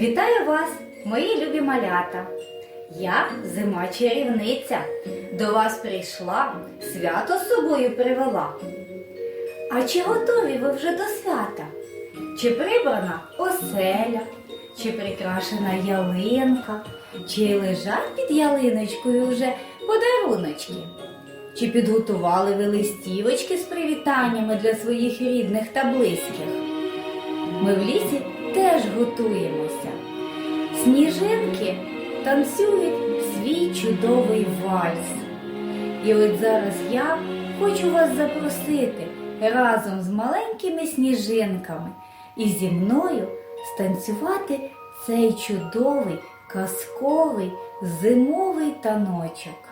Вітаю вас, мої любі малята! Я зима чарівниця. До вас прийшла, свято з собою привела. А чи готові ви вже до свята? Чи прибрана оселя, чи прикрашена ялинка, чи лежать під ялиночкою вже подаруночки? Чи підготували ви листівочки з привітаннями для своїх рідних та близьких? Ми в лісі теж готуємося. Сніжинки танцюють свій чудовий вальс. І от зараз я хочу вас запросити разом з маленькими сніжинками і зі мною станцювати цей чудовий казковий зимовий таночок.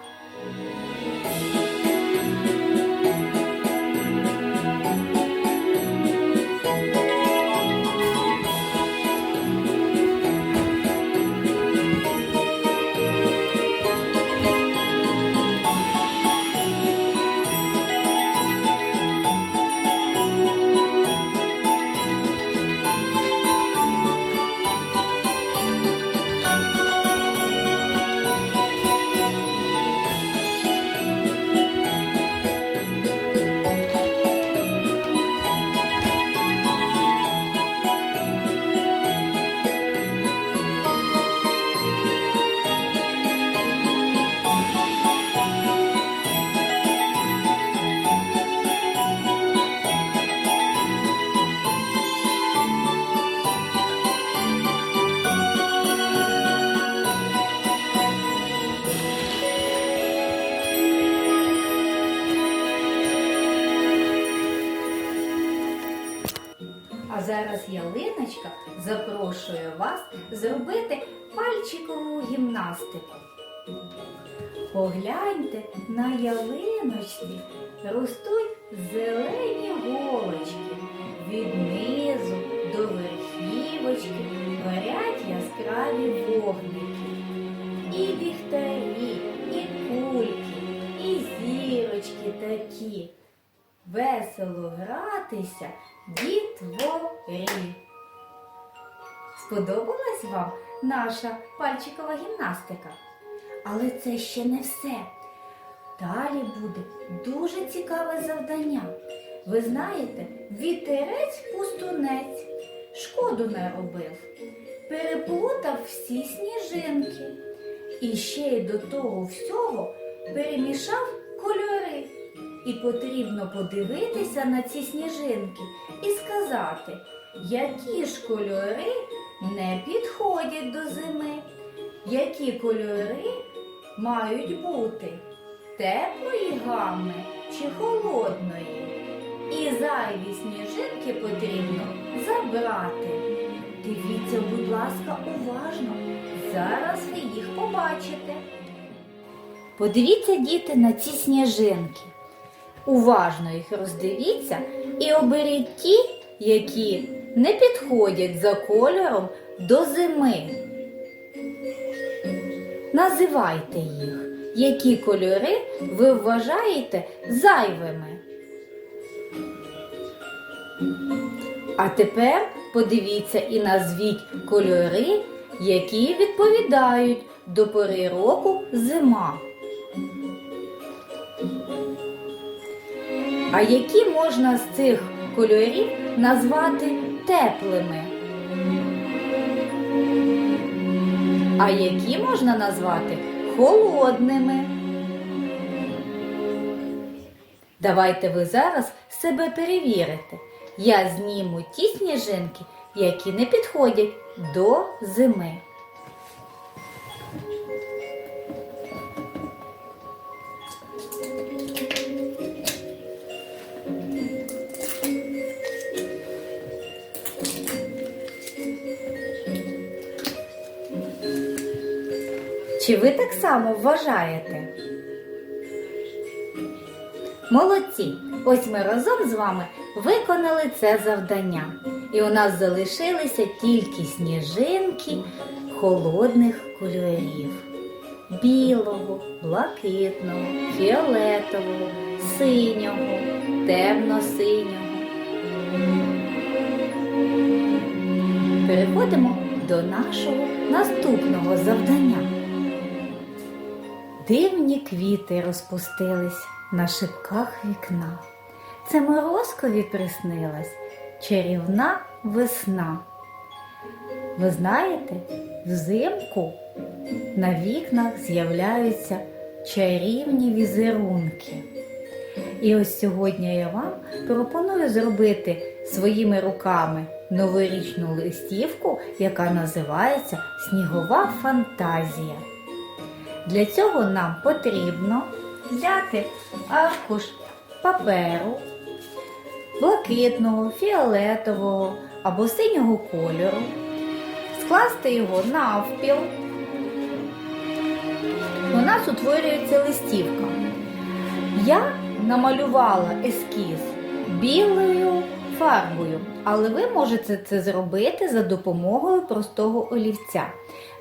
Вас зробити пальчикову гімнастику. Погляньте на ялиночці ростуть зелені голочки. Від низу до верхівочки горять яскраві вогники. І ліхтарі, і кульки, і зірочки такі. Весело гратися дітворі. Сподобалась вам наша пальчикова гімнастика? Але це ще не все. Далі буде дуже цікаве завдання. Ви знаєте, вітерець пустунець шкоду не робив, переплутав всі сніжинки. І ще й до того всього перемішав кольори. І потрібно подивитися на ці сніжинки і сказати, які ж кольори не підходять до зими, які кольори мають бути теплої гами чи холодної. І зайві сніжинки потрібно забрати. Дивіться, будь ласка, уважно. Зараз ви їх побачите. Подивіться, діти, на ці сніжинки. Уважно їх роздивіться і оберіть ті, які не підходять за кольором до зими. Називайте їх, які кольори ви вважаєте зайвими. А тепер подивіться і назвіть кольори, які відповідають до пори року зима. А які можна з цих кольорів назвати теплими? А які можна назвати холодними? Давайте ви зараз себе перевірите. Я зніму ті сніжинки, які не підходять до зими. Чи ви так само вважаєте? Молодці! Ось ми разом з вами виконали це завдання. І у нас залишилися тільки сніжинки холодних кольорів: білого, блакитного, фіолетового, синього, темно-синього. Переходимо до нашого наступного завдання. Дивні квіти розпустились на шибках вікна. Це морозкові приснилась чарівна весна. Ви знаєте, взимку на вікнах з'являються чарівні візерунки. І ось сьогодні я вам пропоную зробити своїми руками новорічну листівку, яка називається Снігова фантазія. Для цього нам потрібно взяти аркуш паперу блакитного, фіолетового або синього кольору, скласти його навпіл. У нас утворюється листівка. Я намалювала ескіз білою фарбою, але ви можете це зробити за допомогою простого олівця.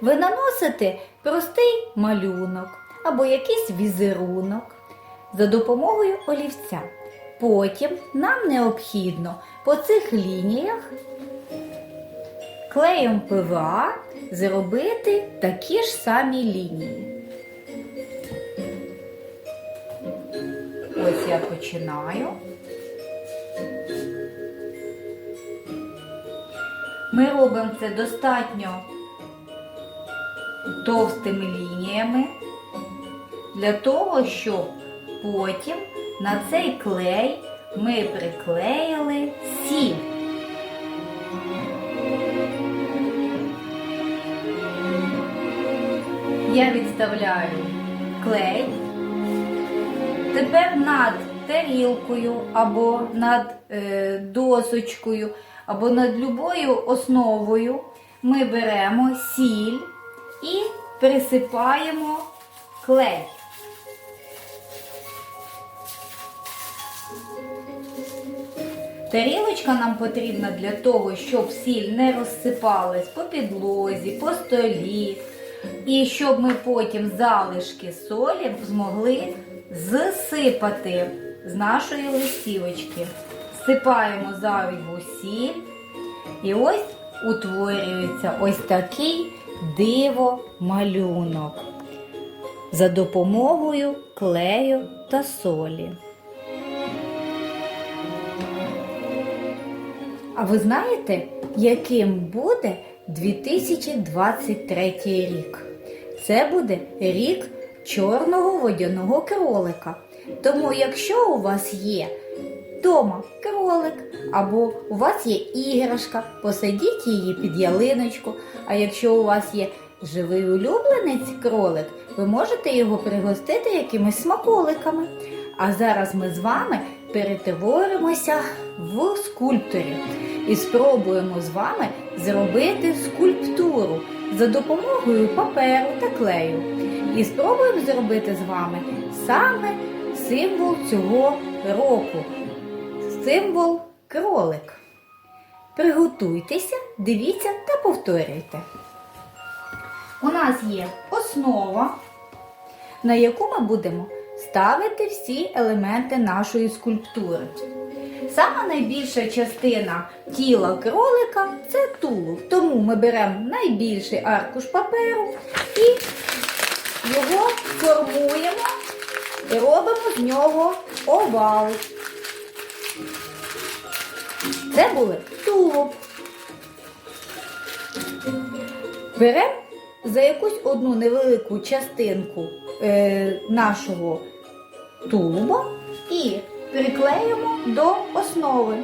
Ви наносите простий малюнок або якийсь візерунок за допомогою олівця. Потім нам необхідно по цих лініях клеєм ПВА зробити такі ж самі лінії. Ось я починаю. Ми робимо це достатньо товстими лініями для того, щоб потім на цей клей ми приклеїли сіль. Я відставляю клей. Тепер над тарілкою або над е, досочкою, або над любою основою ми беремо сіль і присипаємо клей. Тарілочка нам потрібна для того, щоб сіль не розсипалась по підлозі, по столі, і щоб ми потім залишки солі змогли зсипати з нашої листівочки. Всипаємо зайву сіль, і ось утворюється ось такий диво-малюнок за допомогою клею та солі. А ви знаєте, яким буде 2023 рік? Це буде рік чорного водяного кролика. Тому, якщо у вас є вдома кролик, або у вас є іграшка, посадіть її під ялиночку. А якщо у вас є живий улюбленець кролик, ви можете його пригостити якимись смаколиками. А зараз ми з вами перетворимося в скульпторів і спробуємо з вами зробити скульптуру за допомогою паперу та клею. І спробуємо зробити з вами саме символ цього року. Символ кролик. Приготуйтеся, дивіться та повторюйте. У нас є основа, на яку ми будемо ставити всі елементи нашої скульптури. Сама найбільша частина тіла кролика це тулуб. Тому ми беремо найбільший аркуш паперу і його формуємо і робимо з нього овал. Це буде тулуб. Беремо за якусь одну невелику частинку е, нашого тулуба і приклеїмо до основи.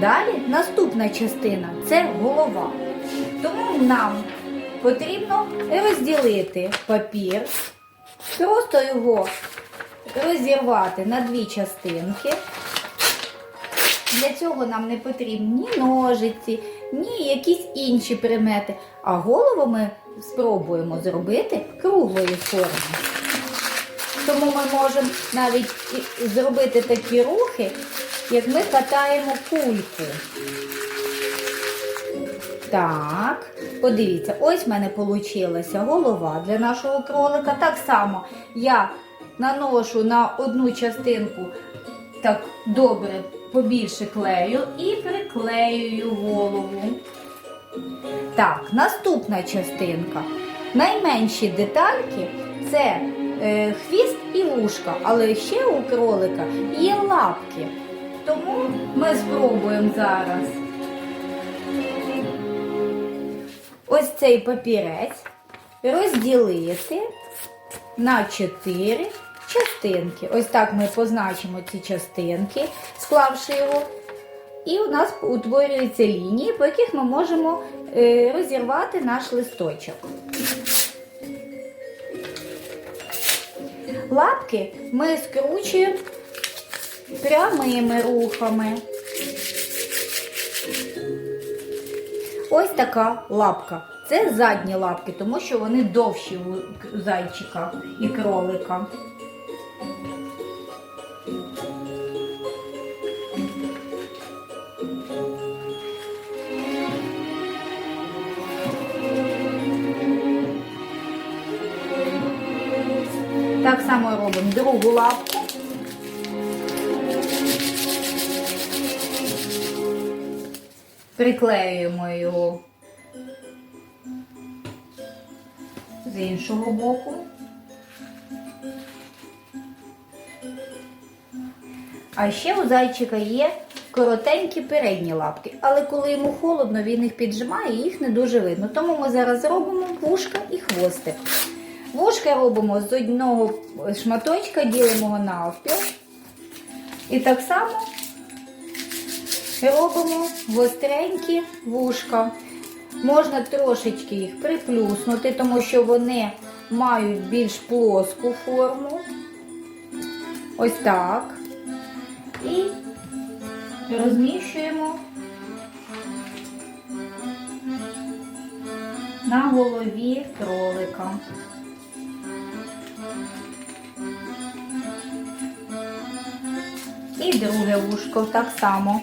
Далі наступна частина це голова. Тому нам потрібно розділити папір, просто його розірвати на дві частинки. Для цього нам не потрібні ні ножиці, ні якісь інші примети. А голову ми спробуємо зробити круглої форми. Тому ми можемо навіть зробити такі рухи, як ми катаємо кульку. Так, подивіться, ось в мене вийшла голова для нашого кролика. Так само я наношу на одну частинку так добре побільше клею і приклеюю голову. Так, наступна частинка. Найменші детальки це е, хвіст і вушка, але ще у кролика є лапки. Тому ми спробуємо зараз ось цей папірець розділити на чотири частинки. Ось так ми позначимо ці частинки, склавши його. І у нас утворюються лінії, по яких ми можемо е, розірвати наш листочок. Лапки ми скручуємо прямими рухами. Ось така лапка. Це задні лапки, тому що вони довші у зайчика і кролика. Так само робимо другу лапку. Приклеюємо його з іншого боку. А ще у зайчика є коротенькі передні лапки, але коли йому холодно, він їх піджимає і їх не дуже видно. Тому ми зараз робимо вушка і хвостик. Вушка робимо з одного шматочка, ділимо навпіл. І так само робимо гостренькі вушка. Можна трошечки їх приплюснути, тому що вони мають більш плоску форму. Ось так. І розміщуємо на голові кролика. І друге вушко так само.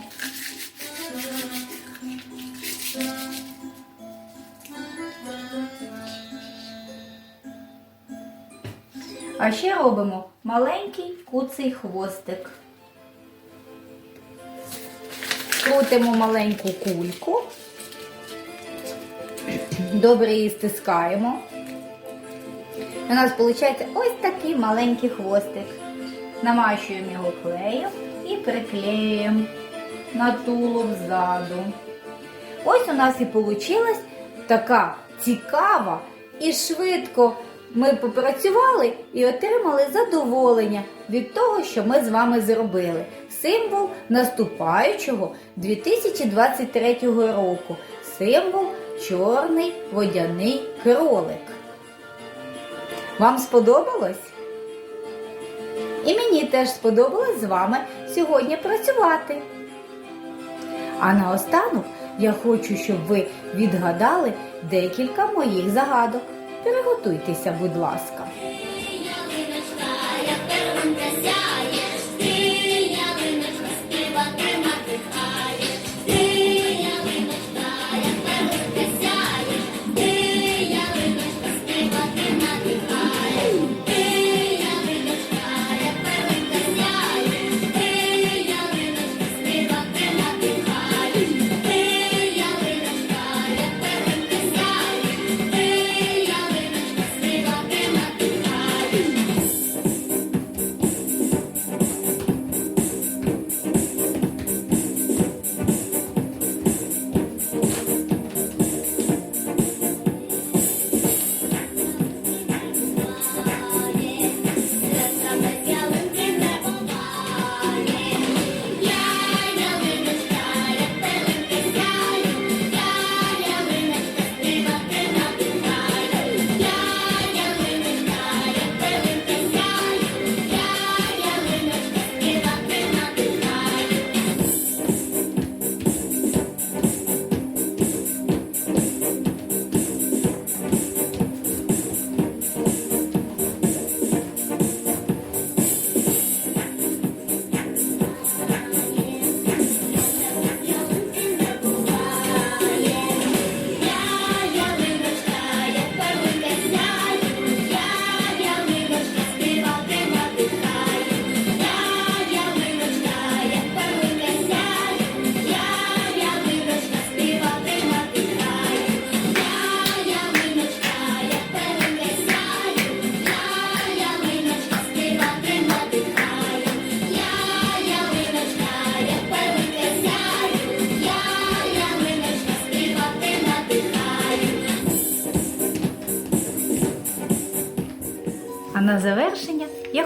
А ще робимо маленький куций хвостик. Крутимо маленьку кульку. Добре її стискаємо. У нас виходить ось такий маленький хвостик. Намащуємо його клеєм і приклеюємо на тулуб ззаду. Ось у нас і вийшла така цікава і швидко ми попрацювали і отримали задоволення від того, що ми з вами зробили. Символ наступаючого 2023 року. Символ чорний водяний кролик. Вам сподобалось? І мені теж сподобалось з вами сьогодні працювати. А наостанок я хочу, щоб ви відгадали декілька моїх загадок. Приготуйтеся, будь ласка.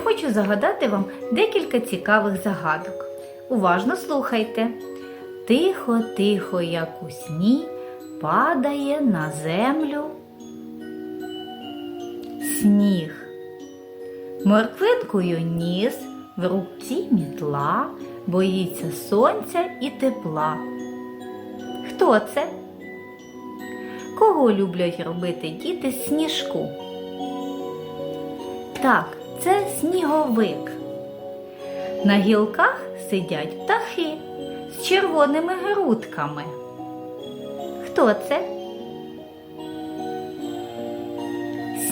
Хочу загадати вам декілька цікавих загадок. Уважно слухайте. Тихо, тихо, як у сні, падає на землю сніг. Морквинкою ніс, в руці мітла, боїться сонця і тепла. Хто це? Кого люблять робити діти сніжку? Так, це сніговик. На гілках сидять птахи з червоними грудками. Хто це?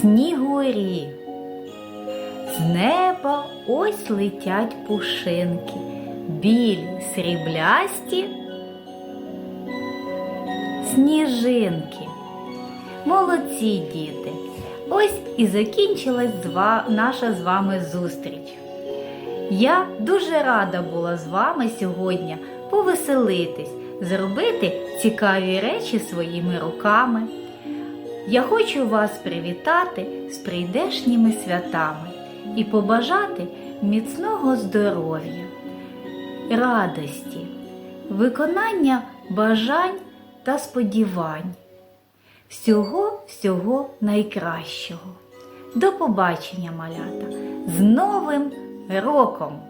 Снігурі. З неба ось летять пушинки, білі, сріблясті, сніжинки. Молодці діти! Ось і закінчилась наша з вами зустріч. Я дуже рада була з вами сьогодні повеселитись, зробити цікаві речі своїми руками. Я хочу вас привітати з прийдешніми святами і побажати міцного здоров'я, радості, виконання бажань та сподівань. Всього всього найкращого. До побачення, малята! З Новим роком!